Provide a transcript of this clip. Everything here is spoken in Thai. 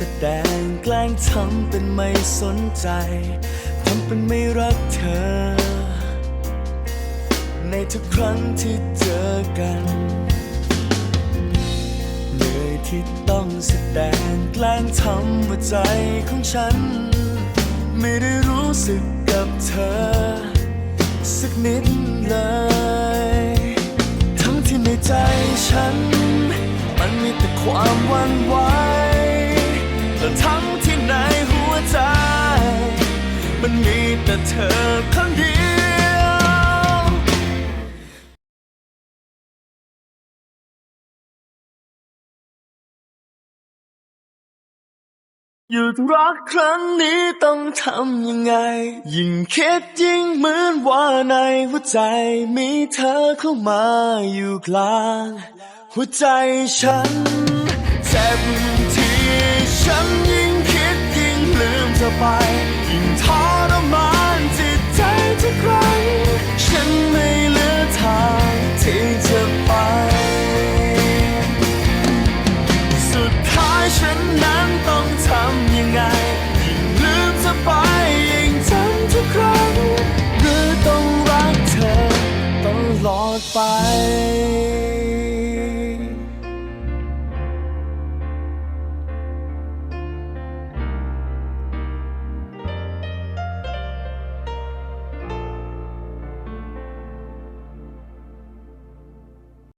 แสดงแกล้งทำเป็นไม่สนใจทำเป็นไม่รักเธอ ในทุกครั้งที่เจอกันเหนื่อยที่ต้องแสดงแกล้งทำว่าใจของฉัน ไม่ได้รู้สึกกับเธอ สักนิดเลย ทั้งที่ในใจฉัน มันมีแต่ความวันไหว และทั้งที่ในหัวใจ มันมีแต่เธอคนเดียวหยุดรักครั้งนี้ต้องทำยังไง ยิ่งคิดยิ่งเหมือนว่าในหัวใจมีเธอเข้ามาอยู่กลาง หัวใจฉันเจ็บที่ ดไป